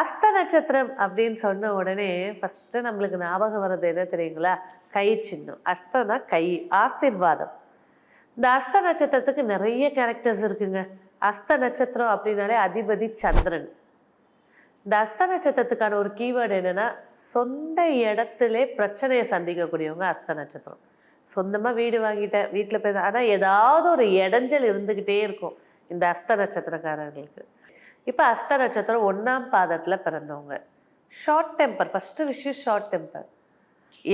அஸ்த நட்சத்திரம் அப்படின்னு சொன்ன உடனே ஃபஸ்ட்டு நம்மளுக்கு ஞாபகம் வர்றது என்ன தெரியுங்களா? கை சின்னம். அஸ்தனா கை ஆசீர்வாதம். இந்த அஸ்த நட்சத்திரத்துக்கு நிறைய கேரக்டர்ஸ் இருக்குங்க. அஸ்த நட்சத்திரம் அப்படின்னாலே அதிபதி சந்திரன். இந்த அஸ்த நட்சத்திரத்துக்கான ஒரு கீவேர்டு என்னென்னா சொந்த இடத்துல பிரச்சனையை சந்திக்கக்கூடியவங்க அஸ்த நட்சத்திரம். சொந்தமாக வீடு வாங்கிட்டேன் வீட்டில் போய் ஆனால் ஏதாவது ஒரு இடைஞ்சல் இருந்துக்கிட்டே இருக்கும் இந்த அஸ்த நட்சத்திரக்காரர்களுக்கு. இப்போ அஸ்த நட்சத்திரம் ஒன்றாம் பாதத்தில் பிறந்தவங்க. ஷார்ட் டெம்பர் ஃபஸ்ட்டு விஷயம் ஷார்ட் டெம்பர்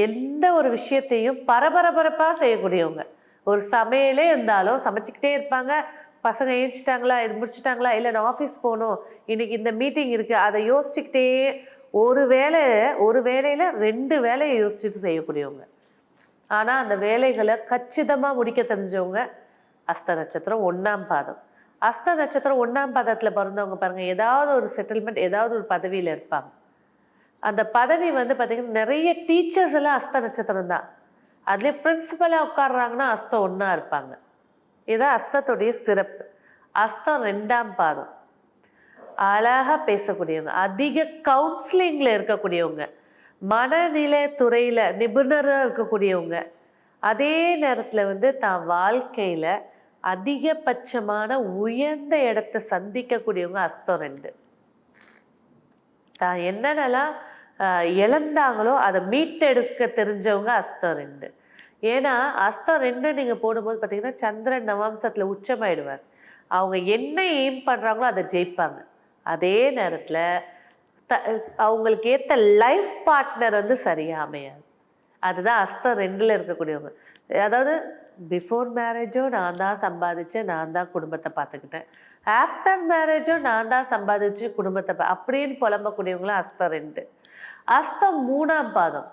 எந்த ஒரு விஷயத்தையும் பரபரபரப்பாக செய்யக்கூடியவங்க. ஒரு சமையலே இருந்தாலும் சமைச்சிக்கிட்டே இருப்பாங்க. பசங்க ஏஞ்சிட்டாங்களா இது முடிச்சிட்டாங்களா இல்லை நான் ஆஃபீஸ் போகணும் இன்னைக்கு இந்த மீட்டிங் இருக்குது அதை யோசிச்சுக்கிட்டே ஒரு வேலை ஒரு வேலையில் ரெண்டு வேலையை யோசிச்சுட்டு செய்யக்கூடியவங்க. ஆனால் அந்த வேலைகளை கச்சிதமாக முடிக்க தெரிஞ்சவங்க அஸ்த நட்சத்திரம் ஒன்றாம் பாதம். அஸ்த நட்சத்திரம் ஒன்றாம் பாதத்தில் பிறந்தவங்க பாருங்கள் ஏதாவது ஒரு செட்டில்மெண்ட் ஏதாவது ஒரு பதவியில் இருப்பாங்க. அந்த பதவி வந்து பார்த்திங்கன்னா நிறைய டீச்சர்ஸ் எல்லாம் அஸ்த நட்சத்திரம் தான். அதுலேயே பிரின்சிபலாக உட்காடுறாங்கன்னா அஸ்தம் ஒன்றா இருப்பாங்க. இதுதான் அஸ்தத்துடைய சிறப்பு. அஸ்தம் ரெண்டாம் பாதம். அழகாக பேசக்கூடியவங்க அதிக கவுன்சிலிங்கில் இருக்கக்கூடியவங்க மனநிலை துறையில் நிபுணராக இருக்கக்கூடியவங்க அதே நேரத்தில் வந்து தான் வாழ்க்கையில் அதிகபட்சமான உயர்ந்த இடத்தை சந்திக்கக்கூடியவங்க அஸ்தம் ரெண்டு. தான் என்னென்னலாம் இழந்தாங்களோ அதை மீட்டெடுக்க தெரிஞ்சவங்க அஸ்தம் ரெண்டு. ஏன்னா அஸ்தம் ரெண்டு நீங்கள் போடும்போது பார்த்தீங்கன்னா சந்திரன் நவாம்சத்தில் உச்சமாயிடுவார். அவங்க என்ன எய்ம் பண்ணுறாங்களோ அதை ஜெயிப்பாங்க. அதே நேரத்தில் த அவங்களுக்கு ஏற்ற லைஃப் பார்ட்னர் வந்து சரியாக அமையாது. அதுதான் அஸ்தம் ரெண்டில் இருக்கக்கூடியவங்க. அதாவது பிஃபோர் மேரேஜும் நான் தான் சம்பாதிச்சேன் நான் தான் குடும்பத்தை பார்த்துக்கிட்டேன். ஆஃப்டர் மேரேஜும் நான் தான் சம்பாதிச்சு குடும்பத்தை அப்படின்னு புலம்பக்கூடியவங்களும் அஸ்தம் ரெண்டு. அஸ்தம் மூணாம் பாதம்.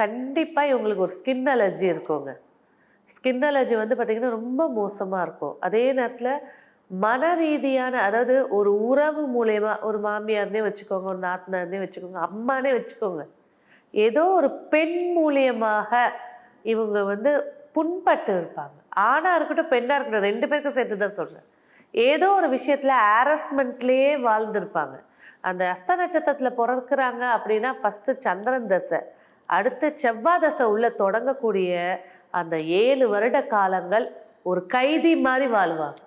கண்டிப்பாக இவங்களுக்கு ஒரு ஸ்கின் அலர்ஜி இருக்குங்க. ஸ்கின் அலர்ஜி வந்து பார்த்திங்கன்னா ரொம்ப மோசமாக இருக்கும். அதே நேரத்தில் மன ரீதியான அதாவது ஒரு உறவு மூலயமா ஒரு மாமியார்னே வச்சுக்கோங்க ஒரு நாத்தனார்னே வச்சுக்கோங்க அம்மானே வச்சுக்கோங்க. ஏதோ ஒரு பெண் மூலியமாக இவங்க வந்து புண்பட்டு இருப்பாங்க ஆணாக இருக்கட்டும் பெண்ணாக இருக்கட்டும் ரெண்டு பேருக்கும் சேர்த்து தான் சொல்கிறேன் ஏதோ ஒரு விஷயத்தில் ஹாரஸ்மெண்ட்லேயே வாழ்ந்துருப்பாங்க. அந்த அஸ்த நட்சத்திரத்தில் பிறக்கிறாங்க அப்படின்னா ஃபஸ்ட்டு சந்திரன் தசை அடுத்து செவ்வாய் தசை உள்ள தொடங்கக்கூடிய அந்த ஏழு வருட காலங்கள் ஒரு கைதி மாதிரி வாழ்வாங்க.